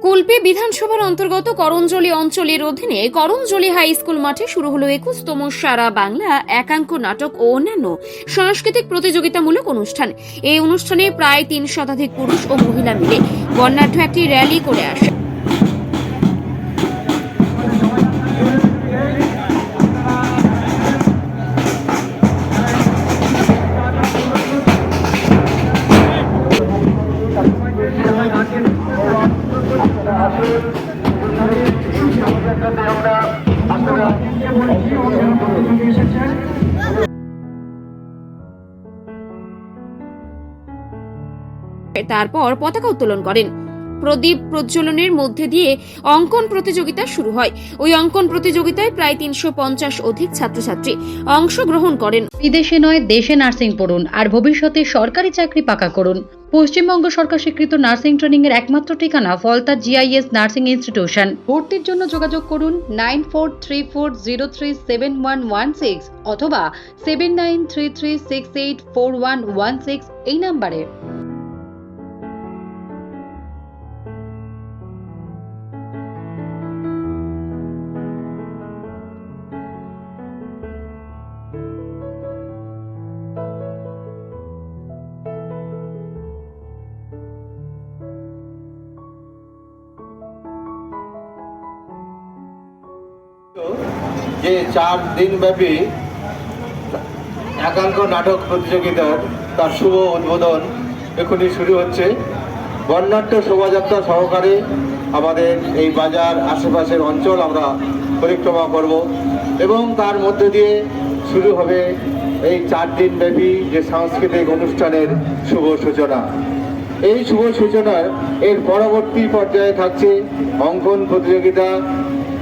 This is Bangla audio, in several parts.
কুলপি বিধানসভার অন্তর্গত করঞ্জলি অঞ্চলের অধীনে করঞ্জলি হাই স্কুল মাঠে শুরু হলো একুশতম সারা বাংলা একাঙ্ক নাটক ও অন্যান্য সাংস্কৃতিক প্রতিযোগিতামূলক অনুষ্ঠান। এই অনুষ্ঠানে প্রায় তিন শতাধিক পুরুষ ও মহিলা মিলে বর্ণাঢ্য একটি র্যালি করে আসে তারপর পতাকা উত্তোলন করেন। প্রদীপ প্রজ্বলনের মধ্যে দিয়ে অঙ্কন প্রতিযোগিতা শুরু হয়। ওই অঙ্কন প্রতিযোগিতায় প্রায় তিনশো পঞ্চাশ অধিক ছাত্রছাত্রী অংশগ্রহণ করেন। বিদেশে নয়, দেশে নার্সিং পড়ুন আর ভবিষ্যতে সরকারি চাকরি পাকা করুন। পশ্চিমবঙ্গ সরকার স্বীকৃত নার্সিং ট্রেনিং এর একমাত্র ঠিকানা ফলতা জিআইএস নার্সিং ইনস্টিটিউশন। ভর্তির জন্য যোগাযোগ করুন nine four three four zero three seven one one six অথবা seven nine three three six eight four one one six এই নাম্বারে। যে চার দিন ব্যাপী একাঙ্ক নাটক প্রতিযোগিতার তার শুভ উদ্বোধন এখনই শুরু হচ্ছে। বর্ণাঢ্য শোভাযাত্রা সহকারে আমাদের এই বাজার আশেপাশের অঞ্চল আমরা পরিক্রমা করব এবং তার মধ্যে দিয়ে শুরু হবে এই চার দিন ব্যাপী যে সাংস্কৃতিক অনুষ্ঠানের শুভ সূচনা। এই শুভ সূচনার এর পরবর্তী পর্যায়ে থাকছে অঙ্কন প্রতিযোগিতা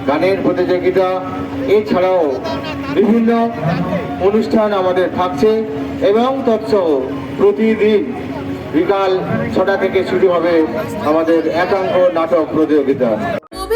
গানের প্রতিযোগিতা। এছাড়াও বিভিন্ন অনুষ্ঠান আমাদের থাকছে এবং তৎসহ প্রতিদিন বিকাল ছটা থেকে শুরু হবে আমাদের একাঙ্ক নাটক প্রতিযোগিতা।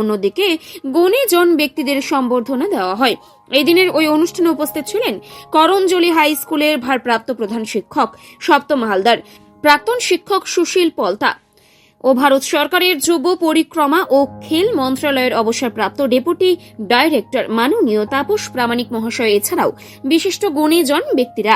অন্যদিকে গুণীজন ব্যক্তিদের সম্বর্ধনা দেওয়া হয়। এই দিনের ওই অনুষ্ঠানে উপস্থিত ছিলেন করঞ্জলি হাই স্কুলের ভারপ্রাপ্ত প্রধান শিক্ষক সপ্তম হালদার, প্রাক্তন শিক্ষক সুশীল পলতা ও ভারত সরকারের যুব পরিক্রমা ও খেল মন্ত্রণালয়ের অবসরপ্রাপ্ত ডেপুটি ডাইরেক্টর মাননীয় তাপস প্রামাণিক মহাশয়, এছাড়াও বিশিষ্ট গুণীজন ব্যক্তিরা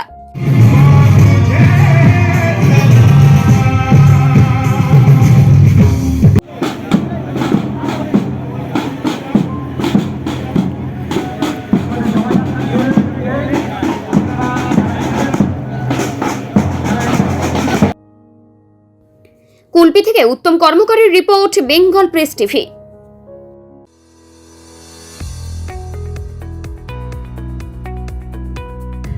কুলপি থেকে উত্তম কর্মকারের রিপোর্ট বেঙ্গল প্রেস টিভি।